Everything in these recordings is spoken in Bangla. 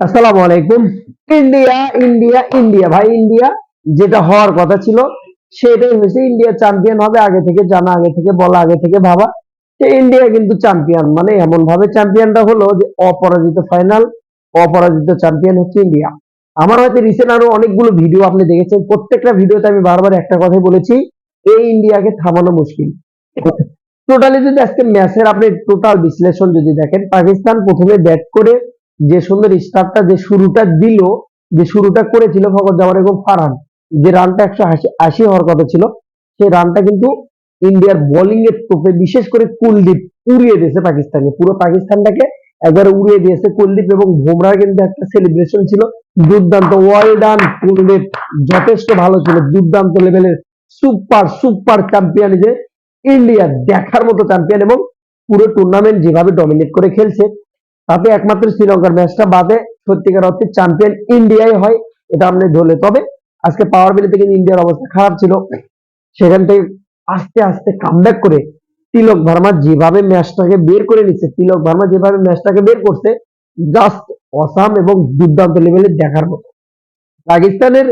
আসসালামু আলাইকুম। ইন্ডিয়া ইন্ডিয়া ইন্ডিয়া ভাই ইন্ডিয়া যেটা হওয়ার কথা ছিল সেটাই হয়েছে ইন্ডিয়া চ্যাম্পিয়ন হবে, আগে থেকে জানা, আগে থেকে বলা, আগে থেকে ভাবা। যে ইন্ডিয়া কিন্তু চ্যাম্পিয়ন মানে এমন ভাবে চ্যাম্পিয়নটা হলো যে অপরাজিত ফাইনাল অপরাজিত চ্যাম্পিয়ন হচ্ছে ইন্ডিয়া আমার হয়তো রিসেন্ট আরও অনেকগুলো ভিডিও আপনি দেখেছেন, প্রত্যেকটা ভিডিওতে আমি বারবার একটা কথাই বলেছি, এই ইন্ডিয়াকে থামানো মুশকিল। টোটালি যদি আজকে ম্যাচের আপনি টোটাল বিশ্লেষণ যদি দেখেন, পাকিস্তান প্রথমে ব্যাট করে যে সুন্দর স্টার্টটা যে শুরুটা দিল, যে শুরুটা করেছিল ফকর জামান এবং ফারহান, যে রানটা একশো আশি হওয়ার কথা ছিল, সেই রানটা কিন্তু ইন্ডিয়ার বোলিং এর তোপে বিশেষ করে কুলদীপ উড়িয়ে দিয়েছে পাকিস্তানকে। পুরো পাকিস্তানটাকে একবারে উড়িয়ে দিয়েছে কুলদীপ এবং বুমরার কিন্তু একটা সেলিব্রেশন ছিল, দুর্দান্ত। Well done Kuldeep. যথেষ্ট ভালো ছিল, দুর্দান্ত লেভেলের সুপার সুপার চ্যাম্পিয়ন যে ইন্ডিয়া দেখার মতো চ্যাম্পিয়ন এবং পুরো টুর্নামেন্ট যেভাবে ডমিনেট করে খেলছে তাতে একমাত্র শ্রীলঙ্কার ম্যাচটা বাদে সত্যিকার অর্থে চ্যাম্পিয়ন ইন্ডিয়াই হয়, এটা আমরা ধরলে। তবে আজকে পাওয়ার প্লেতে কিন্তু ইন্ডিয়ার অবস্থা খারাপ ছিল। সেখান থেকে আস্তে আস্তে কামব্যাক করে তিলক ভার্মা যেভাবে ম্যাচটাকে বের করে নিচ্ছে, তিলক ভার্মা যেভাবে ম্যাচটাকে বের করছে জাস্ট অসাম এবং দুর্দান্ত লেভেলের দেখার মতো। পাকিস্তানের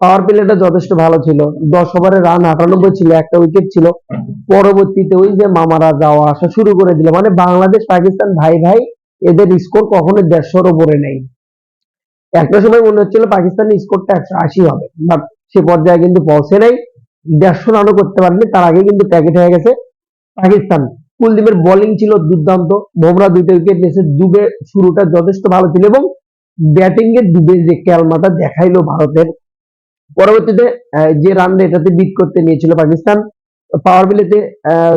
পাওয়ার প্লেটা যথেষ্ট ভালো ছিল। দশ ওভারে রান আটানব্বই ছিল, একটা উইকেট ছিল। পরবর্তীতে ওই যে মামারা যাওয়া আসা শুরু করে দিল। মানে বাংলাদেশ পাকিস্তান ভাই ভাই এদের স্কোর কখনো দেড়শোর ওপরে নেই। একটা সময় মনে হচ্ছিল পাকিস্তানের স্কোরটা একশো আশি হবে বাট সে পর্যায়ে কিন্তু পৌঁছে নাই। দেড়শো রানও করতে পারেনি, তার আগে কিন্তু প্যাকেট হয়ে গেছে। পাকিস্তান কুলদীপের বোলিং ছিল দুর্দান্ত। বোমরা দুইটা উইকেট নিয়েছে, দুবে শুরুটা যথেষ্ট ভালো ছিল এবং ব্যাটিং এর দুবে যে ক্যালমাটা দেখাইলো ভারতের। পরবর্তীতে যে রান এটাতে বিট করতে নিয়েছিল পাকিস্তান পাওয়ার প্লেতে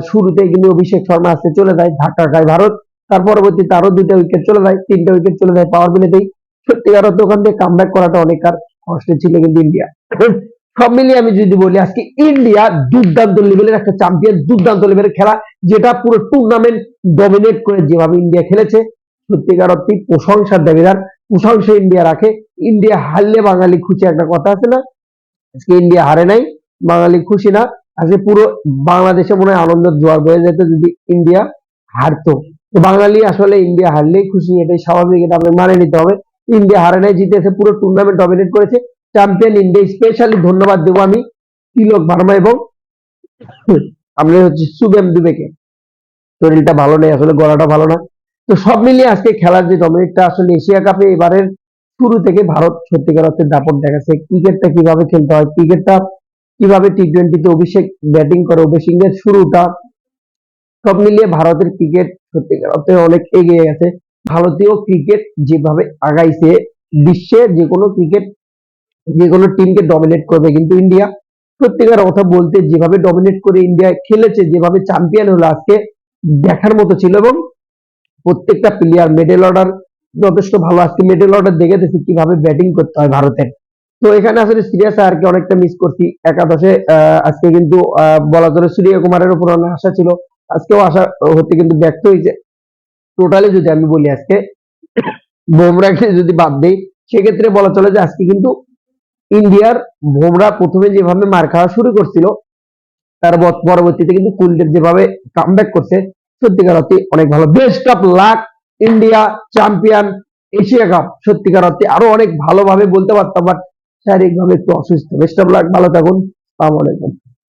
শুরুতে কিন্তু অভিষেক শর্মা আসতে চলে যায়, ধাক্কা খায় ভারত। তার পরবর্তীতে আরও দুইটা উইকেট চলে যায়, তিনটা উইকেট চলে যায় পাওয়ার প্লেতেই সত্যিকার অর্থে ওখান থেকে কামব্যাক করাটা অনেক আর কষ্ট ছিল কিন্তু ইন্ডিয়া। সব মিলিয়ে আমি যদি বলি, আজকে ইন্ডিয়া দুর্দান্ত লেভেলের একটা চ্যাম্পিয়ন দুর্দান্ত লেভেলের খেলা, যেটা পুরো টুর্নামেন্ট ডমিনেট করে যেভাবে ইন্ডিয়া খেলেছে। সত্যিকার অর্থে প্রশংসার দাবিদার, প্রশংসা ইন্ডিয়া রাখে। ইন্ডিয়া হারলে বাঙালি খুশি একটা কথা আছে না? আজকে ইন্ডিয়া হারে নাই, বাঙালি খুশি না। আজকে পুরো বাংলাদেশে মনে হয় আনন্দের জোয়ার বয়ে যেত যদি ইন্ডিয়া হারতো। তো বাঙালি আসলে ইন্ডিয়া হারলেই খুশি, এটাই স্বাভাবিক, এটা আপনাকে মানে নিতে হবে। ইন্ডিয়া হারে নাই, জিতেছে, পুরো টুর্নামেন্ট ডমিনেট করেছে। চ্যাম্পিয়ন ইন্ডিয়া স্পেশালি ধন্যবাদ দেবো আমি তিলক ভার্মা এবং আমরা হচ্ছে সুবেম দুবেকে। শরীরটা ভালো নেই, আসলে গলাটা ভালো না। তো সব মিলিয়ে আজকে খেলার যে ডমিনেটটা আসলে এশিয়া কাপে এবারের শুরু থেকে ভারত সত্যিকার অর্থে দাপট দেখাচ্ছে। ক্রিকেটটা কীভাবে খেলতে হয়, ক্রিকেটটা কীভাবে টি টোয়েন্টিতে অভিষেক ব্যাটিং করে, অভিষেকের শুরুটা, সব মিলিয়ে ভারতের ক্রিকেট সত্যিকার অর্থে অনেক এগিয়ে গেছে। ভারতীয় ক্রিকেট যেভাবে আগাইছে বিশ্বে যে কোনো ক্রিকেট যে কোনো টিমকে ডমিনেট করবে। কিন্তু ইন্ডিয়া সত্যিকার কথা বলতে যেভাবে ডমিনেট করে ইন্ডিয়া খেলেছে, যেভাবে চ্যাম্পিয়ন হলো আজকে, দেখার মতো ছিল এবং প্রত্যেকটা প্লেয়ার মিডল অর্ডার যথেষ্ট ভালো। আজকে মিডল অর্ডার দেখে দেখি কীভাবে ব্যাটিং করতে হয় ভারতের। তো এখানে আসলে সিরিয়াস আর অনেকটা মিস করছি। একাদশে আজকে কিন্তু বলা ধরে সূর্য কুমারের উপর অনেক আশা ছিল। আজকেও আশা হতে কিন্তু ব্যক্ত হয়েছে। টোটালি যদি আমি বলি আজকে, বোমরাকে যদি বাদ দেই, সেক্ষেত্রে বলা চলে যে আজকে কিন্তু ইন্ডিয়ার বোমরা প্রথমে যেভাবে মার খাওয়া শুরু করছিল, তার পরবর্তীতে কিন্তু কুলদীপ যেভাবে কামব্যাক করছে, সত্যিকার অর্থে অনেক ভালো। Best of luck India champion Asia cup সত্যিকার অর্থে আরও অনেক ভালোভাবে বলতে পারতাম বাট শারীরিকভাবে একটু অসুস্থ। বেস্ট অফ লাক ভালো থাকুন, আসসালামু